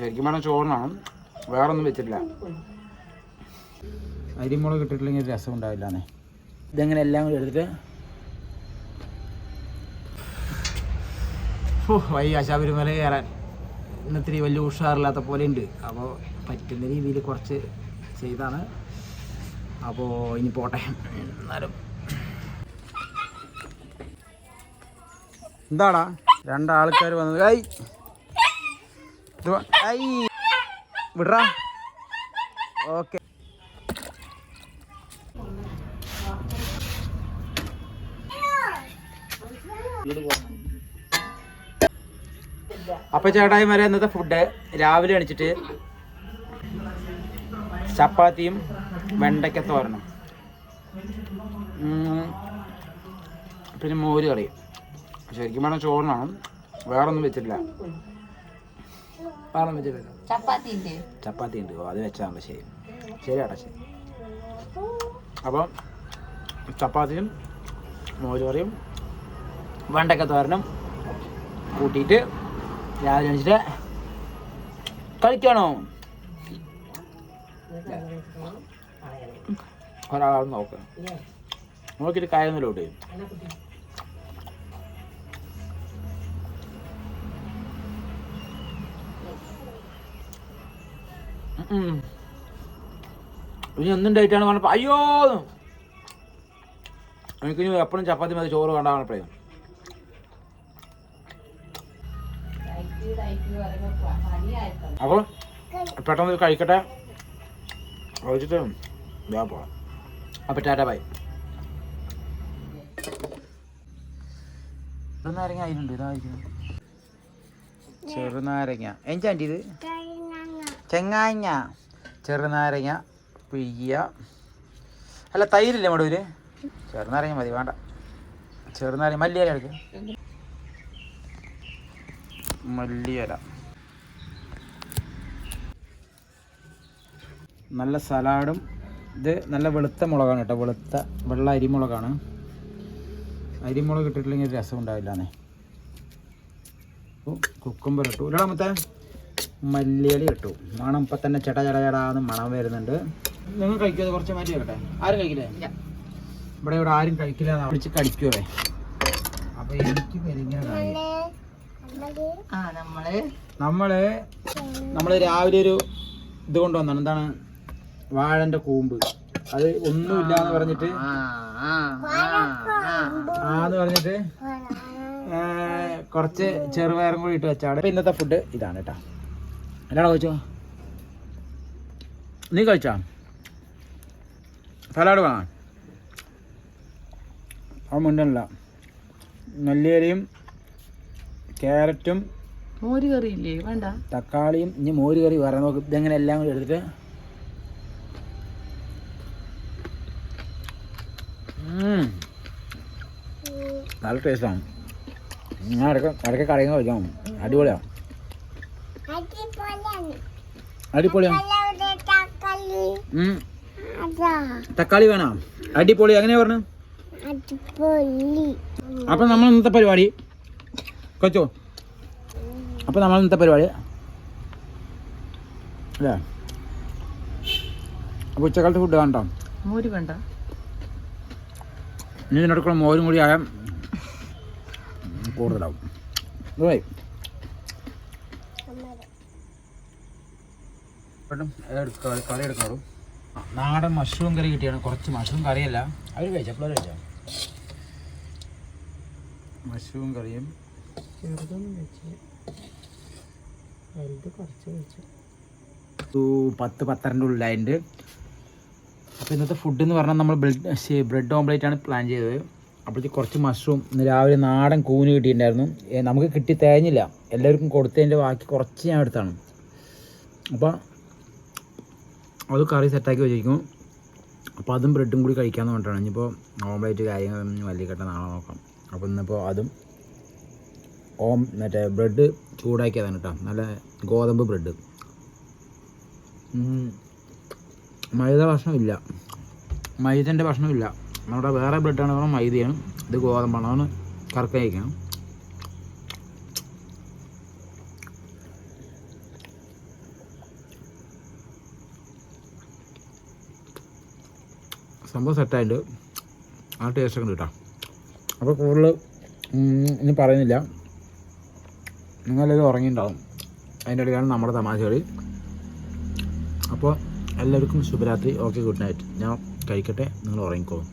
ശരിക്കും പറഞ്ഞാൽ ചോറിനാണ്. വേറെ ഒന്നും വെച്ചിട്ടില്ല. അരിമുളക് ഇട്ടിട്ടില്ലെങ്കിൽ രസം ഉണ്ടാവില്ലാന്നേ. ഇതെങ്ങനെ എല്ലാം കൂടി എടുത്തിട്ട്? വൈ ആശാപുരിമല കയറാൻ. ഇന്നത്തിരി വലിയ ഉഷാറില്ലാത്ത പോലെ ഉണ്ട്. അപ്പോൾ പറ്റുന്ന രീതിയിൽ കുറച്ച് ചെയ്താണ്. അപ്പോൾ ഇനി പോട്ടെ. എന്നാലും. എന്താടാ? രണ്ടാൾക്കാർ വന്നത്. വ- വിടറാ ഓക്കെ. അപ്പൊ ചേട്ടായിമാരെ ഇന്നത്തെ ഫുഡ് രാവിലെ അണിച്ചിട്ട് ചപ്പാത്തിയും വെണ്ടയ്ക്ക തോരണം പിന്നെ മോര് കറി ശരിക്കും പറഞ്ഞാൽ ചോറിനാണ്. വേറൊന്നും വെച്ചിട്ടില്ല. വേറെ ഒന്നും ചപ്പാത്തി ചപ്പാത്തി ഉണ്ട് ഓ, അത് വെച്ചാൽ മതി. ശരി. ശരി ഏട്ടാ ശരി. അപ്പം ചപ്പാത്തിയും മോരുകറിയും വെണ്ടക്ക തോരനും കൂട്ടിയിട്ട് രാവിലെ എണീച്ചിട്ട് കളിക്കണോ? ഒരാളാണ് നോക്കുക നോക്കിയിട്ട് കായൊന്നുമില്ല ഇനി ഒന്നും ഡേറ്റാണ് പറഞ്ഞപ്പോൾ അയ്യോ! എനിക്ക് ഇനി എപ്പോഴും ചപ്പാത്തി മതി ചോറ് വേണ്ട പറഞ്ഞപ്പോഴേ. അപ്പോൾ പെട്ടെന്ന് കഴിക്കട്ടെ. കഴിച്ചിട്ട് ഞാൻ പോവാം. അപ്പോൾ ടാറ്റ ബൈ. ചെറുനാരങ്ങ അതിലുണ്ട് ഇതായിരിക്കും ചെറുനാരങ്ങ. എന്താ ഇത്? ചെങ്ങാഞ്ഞ ചെറുനാരങ്ങ പിയ്യ. അല്ല തൈരില്ലേ മടൂര് ചെറുനാരങ്ങ മതി വേണ്ട. ചെറുനാരങ്ങ മല്ലിയില എടുക്ക് മല്ലിയില. നല്ല സലാഡും ഇത് നല്ല വെളുത്ത മുളകാണ് കേട്ടോ. വെളുത്ത വെള്ള അരിമുളകാണ്. അരിമുളക് ഇട്ടിട്ടില്ലെങ്കിൽ രസം ഉണ്ടാവില്ലാന്നേ. കുക്കുംബർ ഇട്ടു ഇടാമത്തെ മല്ലിയില കിട്ടും മണം ഇപ്പൊ തന്നെ ചട ചട ചടാന്ന് മണം വരുന്നുണ്ട്. നിങ്ങൾ കഴിക്കാതെ കുറച്ച് മാറ്റി വെക്കട്ടെ? ആരും കഴിക്കില്ലേ? ഇവിടെ ഇവിടെ ആരും കഴിക്കില്ല വിളിച്ച് കടിക്കുവേ അപ്പൊ എനിക്ക് നമ്മൾ നമ്മൾ രാവിലെ ഒരു ഇത് കൊണ്ടുവന്നാണ്. എന്താണ്? വാഴന്റെ കൂമ്പ്. അത് ഒന്നുമില്ല എന്ന് പറഞ്ഞിട്ട് ആന്ന് പറഞ്ഞിട്ട് കുറച്ച് ചെറുപയറും കൂടി ഇട്ട് വെച്ചാണ്. ഇന്നത്തെ ഫുഡ് ഇതാണ് കേട്ടോ. എന്നാണോ കഴിച്ചോ? നീ കഴിച്ചാ? സലാഡ് വേണം? ആ മുണ്ടല്ല. നെല്ലിയരിയും ക്യാരറ്റും മോര് ഇല്ലേ വേണ്ട. തക്കാളിയും ഇനി മോര് കറി വേറെ നോക്ക് ഇതെങ്ങനെ എല്ലാം കൂടി എടുത്തിട്ട്. നല്ല ടേസ്റ്റാണ് ഞാൻ ഇടയ്ക്ക് ഇടയ്ക്ക് കടയിൽ കഴിക്കാം. അടിപൊളിയാണ് അടിപൊളിയാണ്. തക്കാളി വേണം? അടിപൊളി എങ്ങനെയാ പറഞ്ഞു? അപ്പൊ നമ്മൾ ഇന്നത്തെ പരിപാടി. കൊച്ചോ അപ്പൊ നമ്മൾ ഇന്നത്തെ പരിപാടി. അല്ലേ? അപ്പൊ ഉച്ചക്കാലത്ത് ഫുഡ് വേണ്ട? മോര് വേണ്ട. ഇനി ഇതിനടുക്കുള്ള മോരും കൂടി ആയാൽ കൂടുതലാവും ഇതേ പെട്ടെന്ന് കറി എടുക്കാറു നാടൻ മഷ്റൂം കറി കിട്ടിയാണ്. കുറച്ച് മഷ്റൂം കറിയല്ല അവർ കഴിച്ചപ്പോൾ കഴിച്ചോ മഷ്റൂം കറിയും പത്ത് പത്തരന്റെ ഉള്ളിലായിട്ടുണ്ട്. അപ്പോൾ ഇന്നത്തെ ഫുഡ് എന്ന് പറഞ്ഞാൽ നമ്മൾ ബ്രെഡ് ബ്രെഡ് ഓംലേറ്റ് ആണ് പ്ലാൻ ചെയ്തത്. അപ്പോഴത്തേക്ക് കുറച്ച് മഷ്റൂം ഇന്ന് രാവിലെ നാടൻ കൂന് കിട്ടിയിട്ടുണ്ടായിരുന്നു. നമുക്ക് കിട്ടി തേഞ്ഞില്ല. എല്ലാവർക്കും കൊടുത്തതിന്റെ ബാക്കി കുറച്ച് ഞാൻ എടുത്താണ്. അപ്പോൾ അത് കറി സെറ്റാക്കി വെച്ചിരിക്കും. അപ്പോൾ അതും ബ്രെഡും കൂടി കഴിക്കാമെന്ന് പറഞ്ഞിട്ടാണ്. ഇനിയിപ്പോൾ ഓംലേറ്റ് വലിയ കെട്ട നാളെ നോക്കാം. അപ്പോൾ ഇന്നിപ്പോൾ അതും ഓം മറ്റേ ബ്രെഡ് ചൂടാക്കിയതാണ് കേട്ടോ നല്ല ഗോതമ്പ് ബ്രെഡ് മൈദ ഭക്ഷണമില്ല. മൈദന്റെ ഭക്ഷണമില്ല. നമ്മുടെ വേറെ ബ്രെഡാണ് മൈദയാണ്. ഇത് ഗോതമ്പാണ്. അതാണ് കറക്റ്റ് കഴിക്കണം സംഭവം സെറ്റായിട്ടുണ്ട് ആ ടേസ്റ്റ് ഉണ്ട് കേട്ടോ അപ്പോൾ കൂടുതൽ ഇനി പറയുന്നില്ല. നിങ്ങളെല്ലാവരും ഉറങ്ങിയിട്ടുണ്ടാവും അതിന്റെ ഇടയിലാണ് നമ്മുടെ തമാശ കളി അപ്പോൾ എല്ലാവർക്കും ശുഭരാത്രി. ഓക്കെ ഗുഡ് നൈറ്റ് ഞാൻ കഴിക്കട്ടെ. നിങ്ങൾ ഉറങ്ങിക്കോളും